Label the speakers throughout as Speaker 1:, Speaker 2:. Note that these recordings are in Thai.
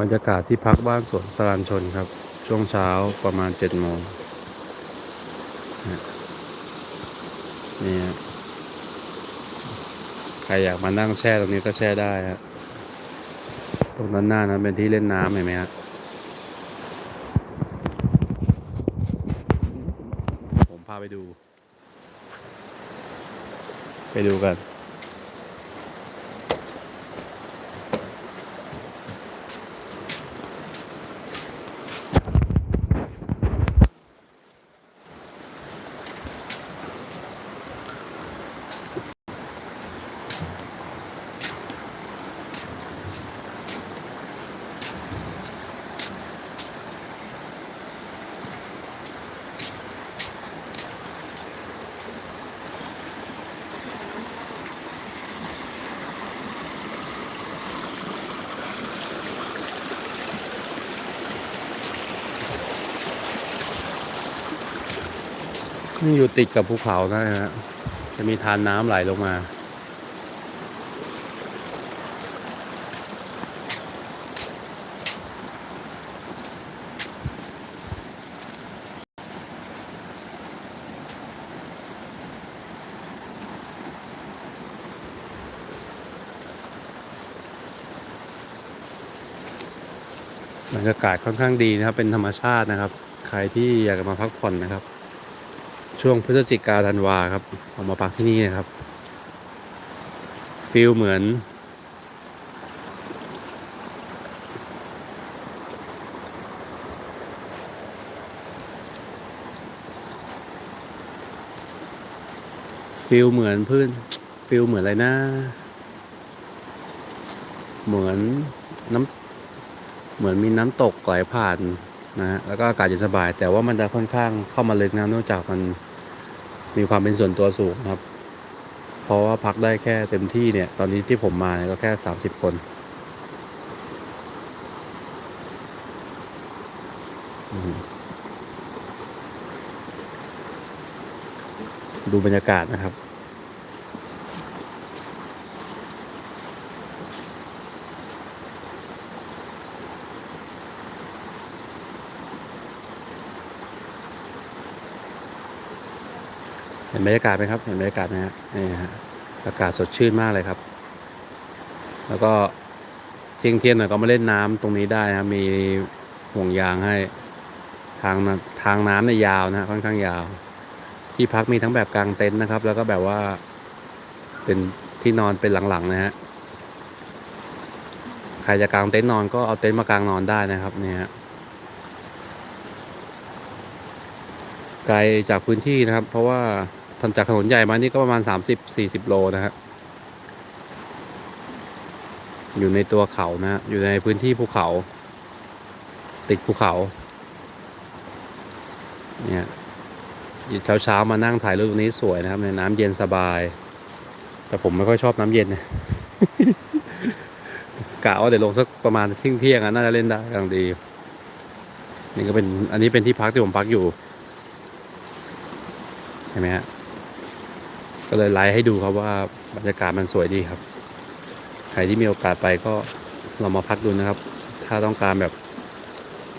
Speaker 1: บรรยากาศที่พักบ้านสวนสรานชนครับ ช่วงเช้าประมาณเจ็ดโมงนี่ฮะใครอยากมานั่งแช่ตรงนี้ก็แช่ได้ฮะตรงนั้นหน้านั้นเป็นที่เล่นน้ำเห็นไหมฮะผมพาไปดู ไปดูกัน นี่อยู่ติดกับภูเขานะฮะ จะมีทานน้ำไหลลงมา บรรยากาศค่อนข้างดีนะครับ เป็นธรรมชาตินะครับ ใครที่อยากจะมาพักผ่อนนะครับ ช่วงพฤศจิกาธันวาครับออกมาพักที่นี่นะครับฟิลเหมือน ฟิลเหมือนพื้นฟิลเหมือนอะไรนะ เหมือนน้ำเหมือนมีน้ำตกไหลผ่าน นะฮะแล้วก็อากาศเย็นสบาย แต่ว่ามันจะค่อนข้างเข้ามาลึกนะเนื่องจากมันมีความเป็นส่วนตัวสูงครับ เพราะว่าพักได้แค่เต็มที่เนี่ย ตอนนี้ที่ผมมาเนี่ยก็แค่สามสิบคนดูบรรยากาศนะครับ ห็นบรรยากาศไหมครับ เห็นบรรยากาศไหมฮะนี่ฮะอากาศสดชื่นมากเลยครับ แล้วก็เที่ยงเที่ยงหน่อยก็มาเล่นน้ำตรงนี้ได้นะครับมีห่วงยางให้ ทางทางน้ำเนี่ยยาวนะค่อนข้างยาว ที่พักมีทั้งแบบกลางเต็นท์นะครับ แล้วก็แบบว่า เป็นที่นอนเป็นหลังๆนะฮะใครจะกางเต็นท์นอนก็เอาเต็นท์มากางนอนได้นะครับเนี่ยฮะไกลจากพื้นที่นะครับ เพราะว่า ทันจากถนนใหญ่มานี่ก็ประมาณสามสิบสี่สิบโลนะฮะอยู่ในตัวเขานะฮะอยู่ในพื้นที่ภูเขา ติดภูเขา เนี่ยเช้าเช้ามานั่งถ่ายรูปนี้สวยนะครับ ในน้ำเย็นสบาย แต่ผมไม่ค่อยชอบน้ำเย็นนะกะว่าเดี๋ยวลงสักประมาณเที่ยงเที่ยงๆอะน่าจะเล่นได้กำลังดี นี่ก็เป็น อันนี้เป็นที่พักที่ผมพักอยู่ เห็นไหมฮะ ก็เลยไลฟ์ให้ดูครับว่าบรรยากาศมันสวยดีครับ ใครที่มีโอกาสไปก็ลองมาพักดูนะครับ ถ้าต้องการแบบ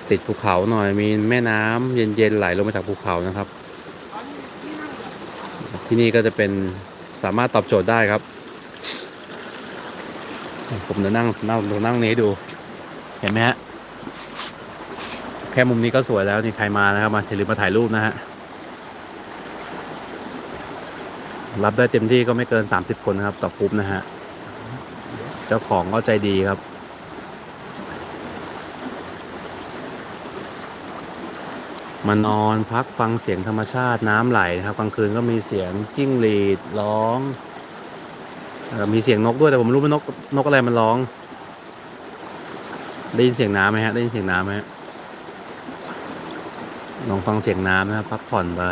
Speaker 1: ติดภูเขาหน่อยมีแม่น้ำเย็นๆไหลลงมาจากภูเขานะครับ ที่นี่ก็จะเป็นสามารถตอบโจทย์ได้ครับ ผมจะนั่งนั่งนั่งนี้ดู เห็นไหมฮะแค่มุมนี้ก็สวยแล้วนี่ใครมานะครับมาอย่าลืมมาถ่ายรูปนะฮะ รับได้เต็มที่ก็ไม่เกิน 30 คนนะครับต่อกรุ๊ปนะฮะ เจ้าของก็ใจดีครับ มานอนพักฟังเสียงธรรมชาติน้ำไหลนะครับกลางคืนก็มีเสียงจิ้งหรีดร้องออมีเสียงนกด้วยแต่ผมไม่รู้ว่านกนกอะไรมันร้อง ได้ยินเสียงน้ำไหมฮะได้ยินเสียงน้ำไหมลองฟังเสียงน้ำนะครับพักผ่อนไป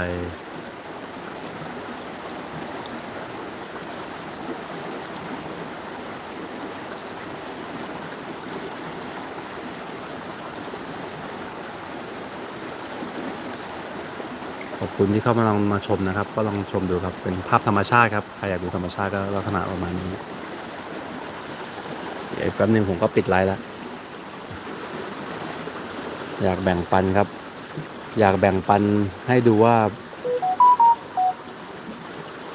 Speaker 1: คุณที่เข้ามาลองมาชมนะครับ ก็ลองชมดูครับเป็นภาพธรรมชาติครับใครอยากดูธรรมชาติก็ลักษณะประมาณนี้เดี๋ยวแป๊บนึงผมก็ปิดไลฟ์แล้วอยากแบ่งปันครับ อยากแบ่งปันให้ดูว่า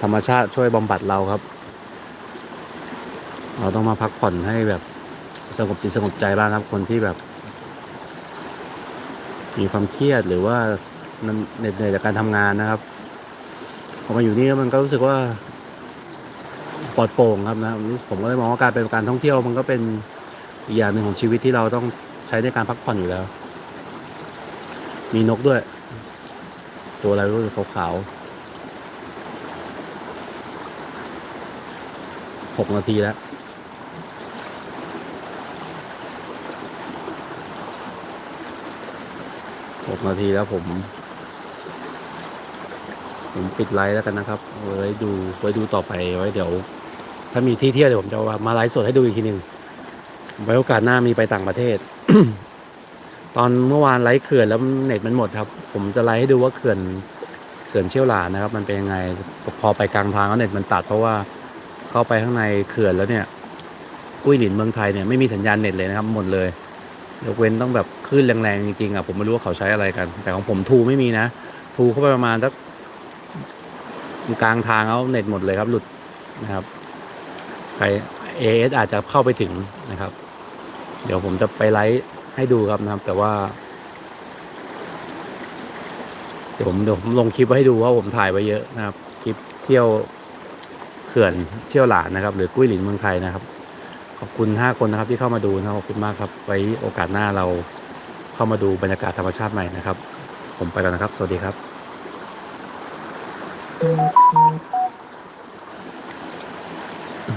Speaker 1: ธรรมชาติช่วยบำบัดเราครับ เราต้องมาพักผ่อนให้แบบสงบจิตสงบใจบ้างครับ คนที่แบบ มีความเครียดหรือว่า เหน็ดเหนื่อยจากการทำงานนะครับพอมาอยู่นี่แล้วมันก็รู้สึกว่าปลอดโปร่งครับนะผมก็เลยมองว่าการเป็นการท่องเที่ยวมันก็เป็นอีกอย่างหนึ่งของชีวิตที่เราต้องใช้ในการพักผ่อนอยู่แล้ว มีนกด้วย ตัวอะไรไม่รู้ขาวๆหกนาทีแล้วหกนาทีแล้วผม ผมปิดไลฟ์แล้วกันนะครับ ไว้ดูไว้ดูต่อไปไว้เดี๋ยว ถ้ามีที่เที่ยวเดี๋ยวผมจะมาไลฟ์สดให้ดูอีกทีหนึ่งไว้โอกาสหน้ามีไปต่างประเทศ ตอนเมื่อวานไลฟ์เขื่อนแล้วเน็ตมันหมดครับ ผมจะไลฟ์ให้ดูว่าเขื่อนเขื่อนเชี่ยวหลานนะครับ มันเป็นยังไงพอไปกลางทางแล้วเน็ตมันตัดเพราะว่าเข้าไปข้างในเขื่อนแล้วเนี่ยกุ้ยหลินเมืองไทยเนี่ยไม่มีสัญญาณเน็ตเลยนะครับหมดเลยยกเว้นต้องแบบคลื่นแรงๆจริงๆอะผมไม่รู้ว่าเขาใช้อะไรกัน แต่ของผมทูไม่มีนะ ทูเข้าไปประมาณสัก กลางทางเอาเน็ตหมดเลยครับหลุดนะครับไปเอสอาจจะเข้าไปถึงนะครับ เดี๋ยวผมจะไปไลฟ์ให้ดูครับนะครับ แต่ว่า เดี๋ยวผมเดี๋ยวผมลงคลิปไว้ให้ดูว่าผมถ่ายไว้เยอะนะครับ คลิปเที่ยวเขื่อนเที่ยวหลานนะครับ หรือกุ้ยหลินเมืองไทยนะครับ ขอบคุณห้าคนนะครับที่เข้ามาดูนะครับขอบคุณมากครับ ไว้โอกาสหน้าเราเข้ามาดูบรรยากาศธรรมชาติใหม่นะครับ ผมไปแล้วนะครับ สวัสดีครับ